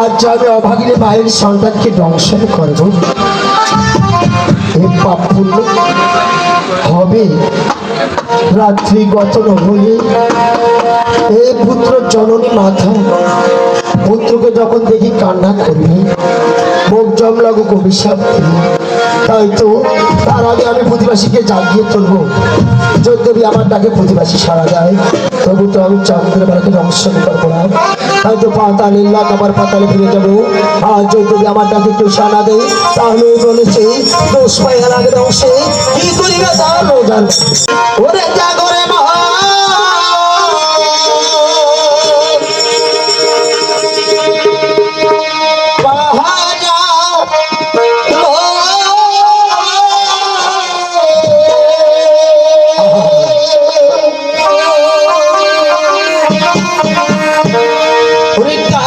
আজ আমি অভাগিনী মায়ের সন্তানকে দংশন করব, এ পাপ হবে রাত্রি গত হলে এ পুত্র জননী মাথা, পুত্রকে যখন দেখি কান্না করবে মুখ জমলাগো কবি দিবি তাই তো তার আগে আমি প্রতিবাসীকে জাগিয়ে তুলবো। যদি আমার ডাকে প্রতিবাসী সারা যায় তবু তো আমি চন্দ্রের বেলাকে দংশন করব না। তাই তো পাতাল ইল্লাক আমার পাতালে ফিরে যাব। আর যদি আমার ডাকে কেউ সানা দেয়, তাহলে বলেছে দোষ পাইয়া লাগে দংশে কি করিবে তার? রোজান ওরে জাগরে হরিদ্বার